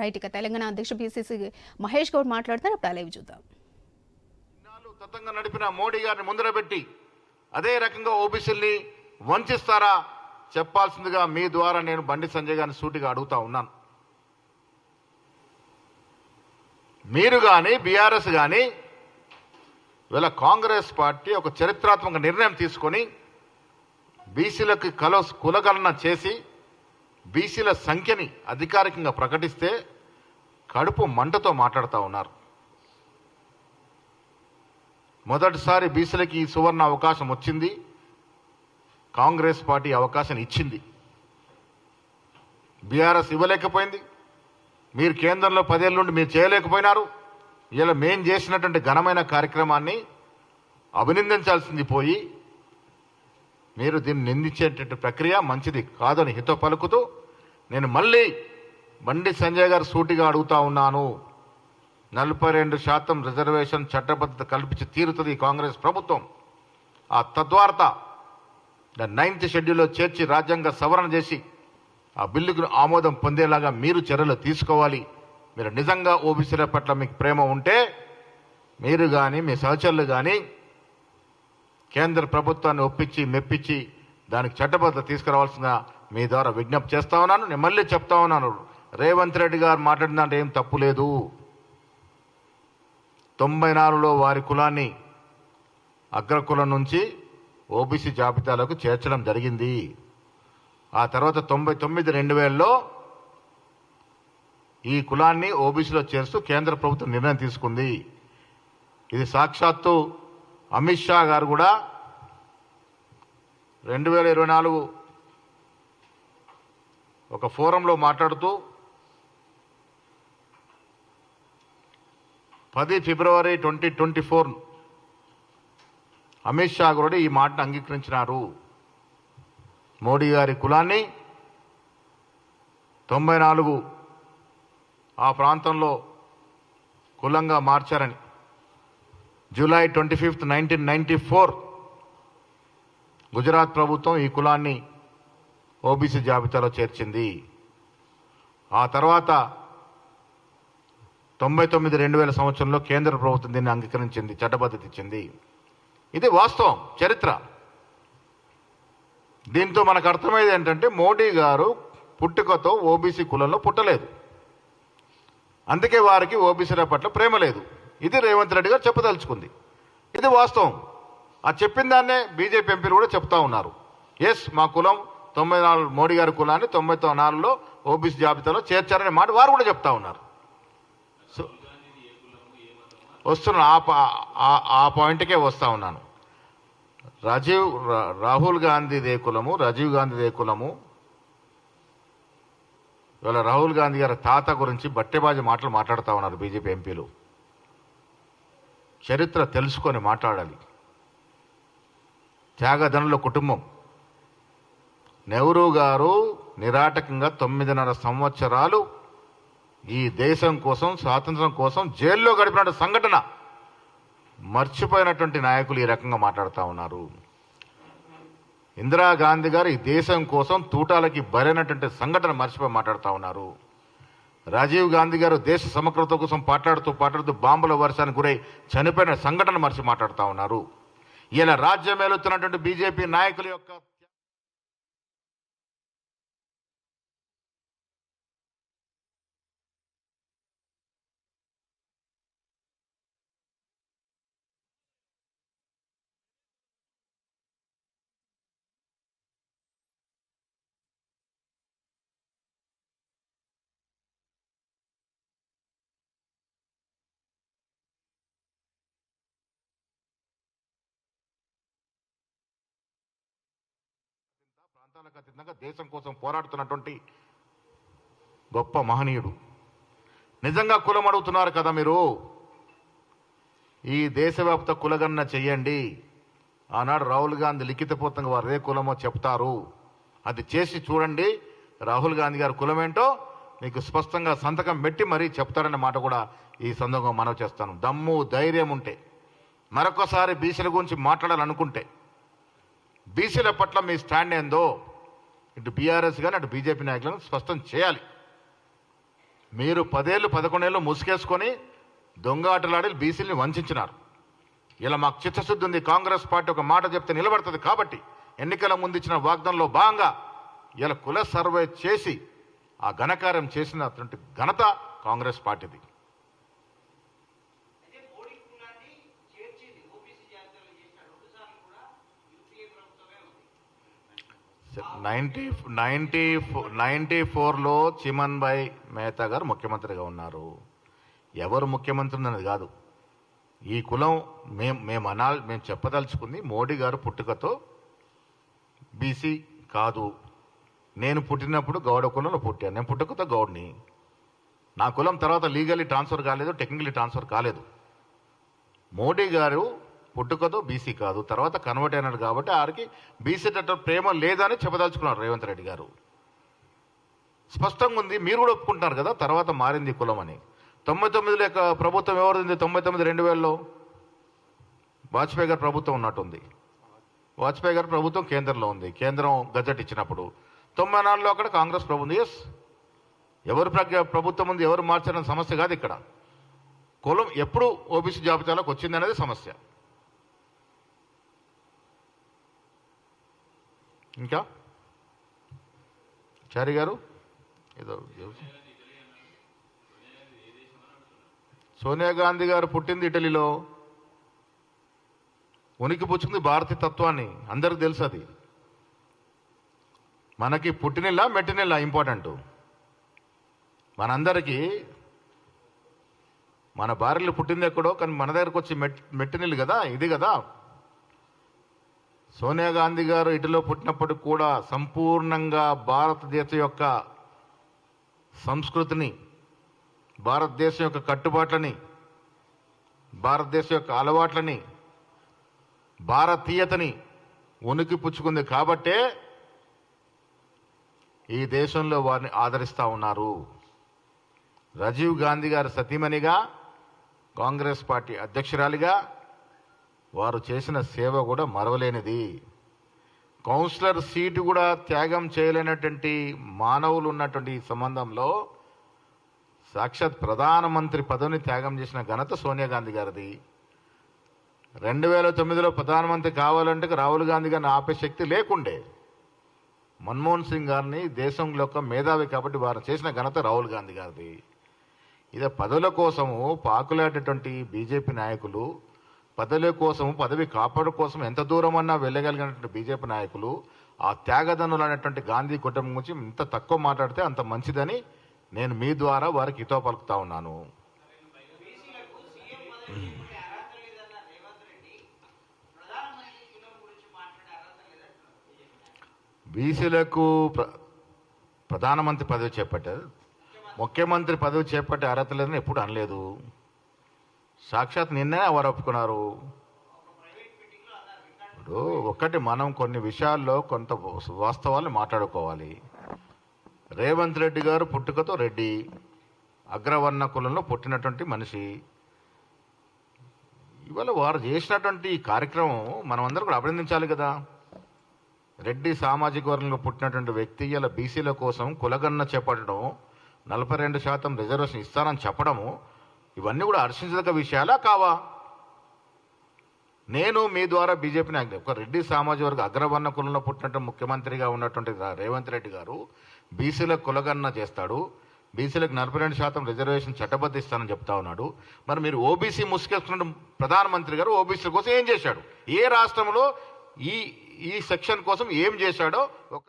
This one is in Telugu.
రైట్ ఇక తెలంగాణ అధ్యక్ష పిసిసి మహేష్ గౌడ్ మాట్లాడుతున్నారు. అప్పుడు లైవ్ చూద్దాం. తతంగా నడిపిన మోడీ గారిని ముందర పెట్టి అదే రకంగా ఓబీసీల్ని వంచిస్తారా? చెప్పాల్సిందిగా మీ ద్వారా నేను బండి సంజయ్ గారిని సూటిగా అడుగుతా ఉన్నాను. మీరు కానీ బీఆర్ఎస్ కానీ వీళ్ళ కాంగ్రెస్ పార్టీ ఒక చరిత్రాత్మక నిర్ణయం తీసుకొని బీసీలకు కల కులగణన చేసి బీసీల సంఖ్యని అధికారికంగా ప్రకటిస్తే కడుపు మంటతో మాట్లాడుతూ ఉన్నారు. మొదటిసారి బీసీలకి ఈ సువర్ణ అవకాశం వచ్చింది. కాంగ్రెస్ పార్టీ అవకాశం ఇచ్చింది. బీఆర్ఎస్ ఇవ్వలేకపోయింది. మీరు కేంద్రంలో పదేళ్ళ నుండి మీరు చేయలేకపోయినారు. ఇలా మేం చేసినటువంటి ఘనమైన కార్యక్రమాన్ని అభినందించాల్సింది పోయి మీరు దీన్ని నిందించేటటువంటి ప్రక్రియ మంచిది కాదని హితో పలుకుతూ నేను మళ్ళీ బండి సంజయ్ గారు సూటిగా అడుగుతా ఉన్నాను. నలభై రెండు శాతం రిజర్వేషన్ చట్టబద్ధత కల్పించి తీరుతుంది కాంగ్రెస్ ప్రభుత్వం. ఆ తద్వార్త నైన్త్ షెడ్యూల్లో చేర్చి రాజ్యాంగ సవరణ చేసి ఆ బిల్లుకు ఆమోదం పొందేలాగా మీరు చర్యలు తీసుకోవాలి. మీరు నిజంగా ఓబీసీల పట్ల మీకు ప్రేమ ఉంటే మీరు కానీ మీ సహచరులు కానీ కేంద్ర ప్రభుత్వాన్ని ఒప్పించి మెప్పించి దానికి చట్టబద్ధ తీసుకురావాల్సిన మీ ద్వారా విజ్ఞప్తి చేస్తా ఉన్నాను. నేను మళ్ళీ చెప్తా ఉన్నాను. రేవంత్ రెడ్డి గారు మాట్లాడిన దాంట్లో ఏం తప్పు లేదు. తొంభై నాలుగులో వారి కులాన్ని అగ్రకులం నుంచి ఓబీసీ జాబితాలకు చేర్చడం జరిగింది. ఆ తర్వాత తొంభై తొమ్మిది రెండు వేలలో ఈ కులాన్ని ఓబీసీలో చేరుస్తూ కేంద్ర ప్రభుత్వం నిర్ణయం తీసుకుంది. ఇది సాక్షాత్తు అమిత్ షా గారు కూడా రెండు వేల ఇరవై నాలుగు ఒక ఫోరంలో మాట్లాడుతూ పది ఫిబ్రవరి twenty twenty four Amit Shah కూడా ఈ మాటను అంగీకరించినారు. మోడీ గారి కులాన్ని తొంభై నాలుగు ఆ ప్రాంతంలో కులంగా మార్చారని. July twenty fifth nineteen ninety four Gujarat ప్రభుత్వం ఈ కులాన్ని ఓబీసీ జాబితాలో చేర్చింది. ఆ తర్వాత తొంభై తొమ్మిది రెండు వేల సంవత్సరంలో కేంద్ర ప్రభుత్వం దీన్ని అంగీకరించింది చట్టబద్ధత ఇచ్చింది. ఇది వాస్తవం చరిత్ర. దీంతో మనకు అర్థమయ్యేది ఏంటంటే మోడీ గారు పుట్టుకతో ఓబీసీ కులంలో పుట్టలేదు. అందుకే వారికి ఓబీసీల పట్ల ప్రేమ లేదు. ఇది రేవంత్ రెడ్డి గారు చెప్పదలుచుకుంది. ఇది వాస్తవం. ఆ చెప్పిన దాన్నే బీజేపీ ఎంపీలు కూడా చెప్తా ఉన్నారు. ఎస్ మా కులం తొంభై నాలుగు మోడీ గారి కులాన్ని తొంభై నాలుగులో ఓబీసీ జాబితాలో చేర్చారనే మాట వారు కూడా చెప్తా ఉన్నారు. సో వస్తున్నా ఆ ఆ- ఆ పాయింట్కే వస్తా ఉన్నాను. రాజీవ్ రాహుల్ రాహుల్ గాంధీదే కులము రాజీవ్ గాంధీదే కులము. ఇవాళ రాహుల్ గాంధీ గారి తాత గురించి బట్టెబాజీ మాటలు మాట్లాడుతూ ఉన్నారు బీజేపీ ఎంపీలు చరిత్ర తెలుసుకొని మాట్లాడాలి. త్యాగధనుల కుటుంబం. నెహ్రూ గారు నిరాటకంగా తొమ్మిదిన్నర సంవత్సరాలు ఈ దేశం కోసం స్వాతంత్రం కోసం జైల్లో గడిపిన సంఘటన. మర్చిపోయినటువంటి నాయకులు ఈ రకంగా మాట్లాడుతూ ఉన్నారు. ఇందిరాగాంధీ గారు ఈ దేశం కోసం తూటాలకి బరైనటువంటి సంఘటన మర్చిపోయి మాట్లాడుతూ ఉన్నారు. రాజీవ్ గాంధీ గారు దేశ సమగ్రత కోసం పాట్లాడుతూ పాట్లాడుతూ బాంబుల వర్షానికి గురై చనిపోయిన సంఘటన మర్చి మాట్లాడుతూ ఉన్నారు. ఇలా రాజ్యం ఏలుతున్నటువంటి బీజేపీ నాయకుల యొక్క ప్రాంతాలకు అతీతంగా దేశం కోసం పోరాడుతున్నటువంటి గొప్ప మహనీయుడు. నిజంగా కులం అడుగుతున్నారు కదా మీరు? ఈ దేశవ్యాప్త కులగన్న చెయ్యండి. ఆనాడు రాహుల్ గాంధీ లిఖితపూర్తంగా వారు ఏ కులమో చెప్తారు. అది చేసి చూడండి. రాహుల్ గాంధీ గారి కులం ఏంటో మీకు స్పష్టంగా సంతకం పెట్టి మరీ చెప్తారనే మాట కూడా ఈ సందర్భంగా మనవి చేస్తాను. దమ్ము ధైర్యం ఉంటే మరొకసారి బీసీల గురించి మాట్లాడాలనుకుంటే బీసీల పట్ల మీ స్టాండ్ ఏందో ఇటు బీఆర్ఎస్ కానీ అటు బీజేపీ నాయకులను స్పష్టం చేయాలి. మీరు పదేళ్ళు పదకొండేళ్ళు ముసుకేసుకొని దొంగ ఆటలాడి బీసీలని వంచినారు. ఇలా మాకు చిత్తశుద్ధి ఉంది. కాంగ్రెస్ పార్టీ ఒక మాట చెప్తే నిలబడుతుంది కాబట్టి ఎన్నికల ముందు ఇచ్చిన వాగ్దానంలో భాగంగా ఇలా కుల సర్వే చేసి ఆ ఘనకార్యం చేసినటువంటి ఘనత కాంగ్రెస్ పార్టీది అయితే మోడీ కులాన్ని చేర్చింది ఓబీసీ జాబితాలో చేసిన రెండు సార్లు కూడా యూపీఏ ప్రభుత్వమే నైంటీ నైంటీ నైన్టీ నైంటీ ఫోర్లో చిమన్ భాయ్ మేహతా గారు ముఖ్యమంత్రిగా ఉన్నారు. ఎవరు ముఖ్యమంత్రి అన్నది కాదు. ఈ కులం మేము మేము అనాలి మేము చెప్పదలుచుకుంది మోడీ గారు పుట్టుకతో బీసీ కాదు. నేను పుట్టినప్పుడు గౌడ కులంలో పుట్టాను. నేను పుట్టుకతో గౌడ్ని. నా కులం తర్వాత లీగల్లీ ట్రాన్స్ఫర్ కాలేదు టెక్నికలీ ట్రాన్స్ఫర్ కాలేదు. మోడీ గారు పుట్టుకతో బీసీ కాదు. తర్వాత కన్వర్ట్ అయినాడు కాబట్టి ఆరికి బీసీ తట్టు ప్రేమ లేదని చెప్పదలుచుకున్నారు రేవంత్ రెడ్డి గారు. స్పష్టంగా ఉంది మీరు కూడా ఒప్పుకుంటున్నారు కదా తర్వాత మారింది కులం అని. తొంభై తొమ్మిదిలో యొక్క ప్రభుత్వం ఎవరిది? తొంభై తొమ్మిది రెండు వేలలో వాజ్పేయి గారి ప్రభుత్వం ఉన్నట్టుంది. వాజ్పేయి గారి ప్రభుత్వం కేంద్రంలో ఉంది. కేంద్రం గజెట్ ఇచ్చినప్పుడు. తొంభై నాలుగులో అక్కడ కాంగ్రెస్ ప్రభుత్వం ఎస్ ఎవరు ప్రభుత్వం ఉంది ఎవరు మార్చారన్న సమస్య కాదు ఇక్కడ. కులం ఎప్పుడు ఓబీసీ జాబితాలోకి వచ్చింది అనేది సమస్య. ఇంకా? చారి గారు? ఏదో సోనియా గాంధీ గారు పుట్టింది ఇటలీలో. ఉనికి పుచ్చుకుంది భారతీయ తత్వాన్ని. అందరికి తెలుసు అది. మనకి పుట్టినెల్లా మెట్టినిల్లా ఇంపార్టెంట్. మనందరికీ మన భార్యలు పుట్టింది ఎక్కడో కానీ మన దగ్గరకు వచ్చి మెట్ మెట్టినిల్లు కదా ఇది కదా. సోనియా గాంధీ గారు ఇటులో పుట్టినప్పుడు కూడా సంపూర్ణంగా భారతదేశం యొక్క సంస్కృతిని భారతదేశం యొక్క కట్టుబాట్లని భారతదేశం యొక్క అలవాట్లని భారతీయతని ఉనికి పుచ్చుకుంది కాబట్టే ఈ దేశంలో వారిని ఆదరిస్తూ ఉన్నారు. రాజీవ్ గాంధీ గారు సతీమణిగా కాంగ్రెస్ పార్టీ అధ్యక్షురాలిగా వారు చేసిన సేవ కూడా మరవలేనిది. కౌన్సిలర్ సీటు కూడా త్యాగం చేయలేనటువంటి మానవులు ఉన్నటువంటి ఈ సంబంధంలో సాక్షాత్ ప్రధానమంత్రి పదవిని త్యాగం చేసిన ఘనత సోనియా గాంధీ గారిది. రెండు వేల తొమ్మిదిలో ప్రధానమంత్రి కావాలంటే రాహుల్ గాంధీ గారిని ఆపే శక్తి లేకుండే. మన్మోహన్ సింగ్ గారిని దేశంలో ఒక మేధావి కాబట్టి వారు చేసిన ఘనత రాహుల్ గాంధీ గారిది. ఇదే పదవుల కోసము పాకులాడేటువంటి బీజేపీ నాయకులు పదవి కోసం పదవి కాపాడు కోసం ఎంత దూరం అన్నా వెళ్ళగలిగినటువంటి బీజేపీ నాయకులు ఆ త్యాగదనులు అనేటువంటి గాంధీ కుటుంబం గురించి ఇంత తక్కువ మాట్లాడితే అంత మంచిదని నేను మీ ద్వారా వారికి హితో పలుకుతా ఉన్నాను. బీసీలకు ప్ర ప్రధానమంత్రి పదవి చేపట్టారు. ముఖ్యమంత్రి పదవి చేపట్టే అర్హత లేదని ఎప్పుడు అనలేదు. సాక్షాత్ నిన్నే వారు ఒప్పుకున్నారు ఇప్పుడు ఒక్కటి మనం కొన్ని విషయాల్లో కొంత వాస్తవాలు మాట్లాడుకోవాలి. రేవంత్ రెడ్డి గారు పుట్టుకతో రెడ్డి అగ్రవర్ణ కులంలో పుట్టినటువంటి మనిషి. ఇవాళ వారు చేసినటువంటి ఈ కార్యక్రమం మనం అందరం కూడా అభినందించాలి కదా. రెడ్డి సామాజిక వర్గంలో పుట్టినటువంటి వ్యక్తి ఇలా బీసీల కోసం కులగన్న చేపట్టడం నలభై రెండు శాతం రిజర్వేషన్ ఇస్తానని చెప్పడము ఇవన్నీ కూడా హర్షించదగ్గ విషయాలా కావా? నేను మీ ద్వారా బీజేపీని నాయకులు ఒక రెడ్డి సామాజిక వర్గ అగ్రవర్ణ కులంలో పుట్టినటువంటి ముఖ్యమంత్రిగా ఉన్నటువంటి రేవంత్ రెడ్డి గారు బీసీలకు కులగణన చేస్తాడు. బీసీలకు నలభై రెండు శాతం రిజర్వేషన్ చట్టబద్ధిస్తానని చెప్తా ఉన్నాడు. మరి మీరు ఓబీసీ ముసుకేస్తున్న ప్రధానమంత్రి గారు ఓబీసీల కోసం ఏం చేశాడు? ఏ రాష్ట్రంలో ఈ ఈ సెక్షన్ కోసం ఏం చేశాడో ఒక